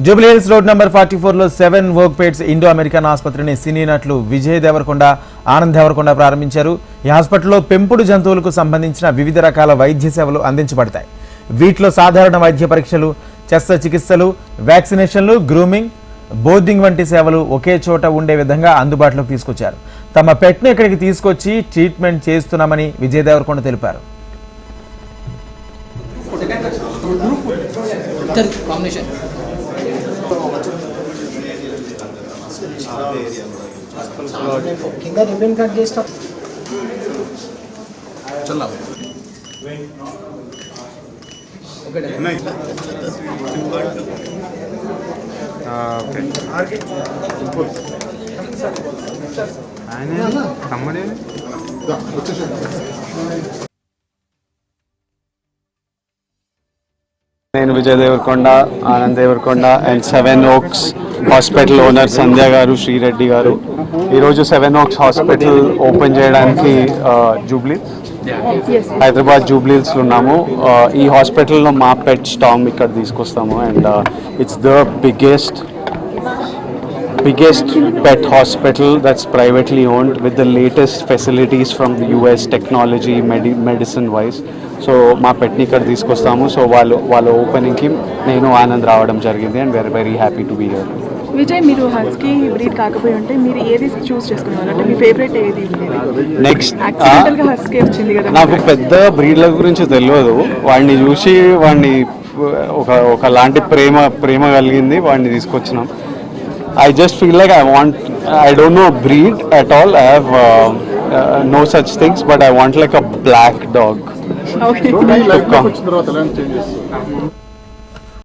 Jubilee Hills road number forty ఫోర్లో seven వర్క్పేట్స్ Indo American ఆసుపత్రిని సినీ నటులు విజయ్ దేవరకొండ ఆనంద్ దేవరకొండ ప్రారంభించారు. ఈ హాస్పిటల్లో పెంపుడు జంతువులకు సంబంధించిన వివిధ రకాల వైద్య సేవలు అందించబడతాయి. వీటిలో సాధారణ వైద్య పరీక్షలు శస్త్రచికిత్సలు వ్యాక్సినేషన్లు గ్రూమింగ్ బోర్డింగ్ వంటి సేవలు ఒకే చోట ఉండే విధంగా అందుబాటులోకి తీసుకొచ్చారు. తమ పెట్ను ఇక్కడికి తీసుకొచ్చి ట్రీట్మెంట్ చేస్తున్నామని విజయ్ దేవరకొండ తెలిపారు. కాంబినేషన్ కింద రిబ్బన్ కట్ చేసిన చల్లా ఒకటే ఆయన తమ్ముడే నేను Vijay Devarakonda Anand Devarakonda and seven oaks hospital owner Sandhya గారు శ్రీరెడ్డి గారు ఈరోజు సెవెన్ ఓక్స్ హాస్పిటల్ ఓపెన్ చేయడానికి జూబ్లీస్ జూబ్లీ హైదరాబాద్ జూబ్లీస్లో ఉన్నాము ఈ హాస్పిటల్లో మా పెట్ స్టామ్ ఇక్కడ తీసుకొస్తాము and it's the biggest biggest pet hospital that's privately owned with the latest facilities from the US technology, medi- medicine wise. So మా పెట్ని ఇక్కడ తీసుకొస్తాము. సో వాళ్ళు వాళ్ళ ఓపెనింగ్కి నేను ఆనంద్ రావడం జరిగింది and very very happy to be here Vijay మీరు హస్కీ బ్రీడ్ కాకపోయి ఉంటే మీరు ఏది చూస్ చేసుకున్నారు అంటే మీ ఫేవరెట్ ఏది నెక్స్ట్ హస్కీ వచ్చింది కదా. నాకు పెద్ద బ్రీడ్ల గురించి తెలియదు. వాడిని చూసి వాడిని ఒక ఒకలాంటి ప్రేమ ప్రేమ కలిగింది. వాడిని తీసుకొచ్చినాం. I just feel like I want I don't know breed at all I have no such things but I want like a black dog life వచ్చిన తర్వాత చేంజెస్